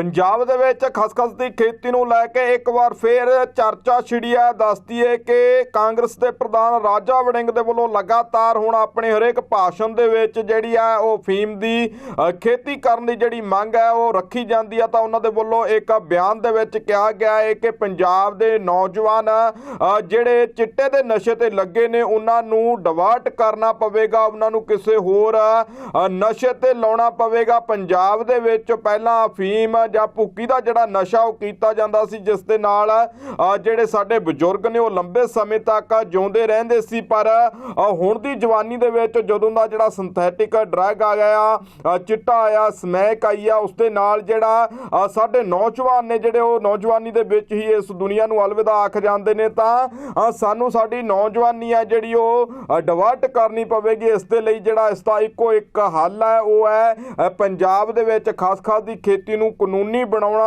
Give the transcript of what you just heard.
ਪੰਜਾਬ ਦੇ ਵਿੱਚ ਖਸਖਸ ਦੀ ਖੇਤੀ ਨੂੰ ਲੈ ਕੇ ਇੱਕ ਵਾਰ ਫੇਰ ਚਰਚਾ ਛਿੜੀ ਹੈ। ਦੱਸਦੀ ਹੈ ਕਿ ਕਾਂਗਰਸ ਦੇ ਪ੍ਰਧਾਨ ਰਾਜਾ ਵੜਿੰਗ ਦੇ ਵੱਲੋਂ ਲਗਾਤਾਰ ਹੁਣ ਆਪਣੇ ਹਰੇਕ ਭਾਸ਼ਣ ਦੇ ਵਿੱਚ ਜਿਹੜੀ ਹੈ ਉਹ ਫੀਮ ਦੀ ਖੇਤੀ ਕਰਨ ਦੀ ਜਿਹੜੀ ਮੰਗ ਹੈ ਉਹ ਰੱਖੀ ਜਾਂਦੀ ਹੈ ਤਾਂ ਉਹਨਾਂ ਦੇ ਵੱਲੋਂ ਇੱਕ ਬਿਆਨ ਦੇ ਵਿੱਚ ਕਿਹਾ ਗਿਆ ਹੈ ਕਿ ਪੰਜਾਬ ਦੇ ਨੌਜਵਾਨ ਜਿਹੜੇ ਚਿੱਟੇ ਦੇ ਨਸ਼ੇ ਤੇ ਲੱਗੇ ਨੇ, ਉਹਨਾਂ ਨੂੰ ਡਿਵਰਟ ਕਰਨਾ ਪਵੇਗਾ, ਉਹਨਾਂ ਨੂੰ ਕਿਸੇ ਹੋਰ ਨਸ਼ੇ ਤੇ ਲਾਉਣਾ ਪਵੇਗਾ। ਪੰਜਾਬ ਦੇ ਵਿੱਚ ਪਹਿਲਾਂ ਅਫੀਮ ਜਾਂ ਭੁੱਕੀ ਦਾ ਜਿਹੜਾ ਨਸ਼ਾ ਉਹ ਕੀਤਾ ਜਾਂਦਾ ਸੀ, ਜਿਸ ਦੇ ਨਾਲ ਜਿਹੜੇ ਸਾਡੇ ਬਜ਼ੁਰਗ ਨੇ ਉਹ ਲੰਬੇ ਸਮੇਂ ਤੱਕ ਜਿਉਂਦੇ ਰਹਿੰਦੇ ਸੀ, ਪਰ ਹੁਣ ਦੀ ਜਵਾਨੀ ਦੇ ਵਿੱਚ ਜਦੋਂ ਦਾ ਜਿਹੜਾ ਸਿੰਥੈਟਿਕ ਡਰੱਗ ਆ ਗਿਆ ਚਿੱਟਾ ਆਇਆ, ਸਮੈਕ ਆਈ ਆ, ਉਸ ਦੇ ਨਾਲ ਜਿਹੜਾ ਸਾਡੇ ਨੌਜਵਾਨ ਨੇ ਜਿਹੜੇ ਉਹ ਨੌਜਵਾਨੀ ਦੇ ਵਿੱਚ ਹੀ ਇਸ ਦੁਨੀਆ ਨੂੰ ਅਲਵਿਦਾ ਆਖ ਜਾਂਦੇ ਨੇ, ਤਾਂ ਸਾਨੂੰ ਸਾਡੀ ਨੌਜਵਾਨੀ ਆ ਜਿਹੜੀ ਉਹ ਡਿਵਰਟ ਕਰਨੀ ਪਵੇਗੀ, ਇਸ ਦੇ ਲਈ ਜਿਹੜਾ ਇਸ ਦਾ ਇੱਕੋ ਇੱਕ ਹੱਲ ਹੈ ਉਹ ਹੈ ਪੰਜਾਬ ਦੇ ਵਿੱਚ ਖਾਸ ਖਾਸ ਦੀ ਖੇਤੀ ਨੂੰ ਕਾਨੂੰਨੀ ਬਣਾਉਣਾ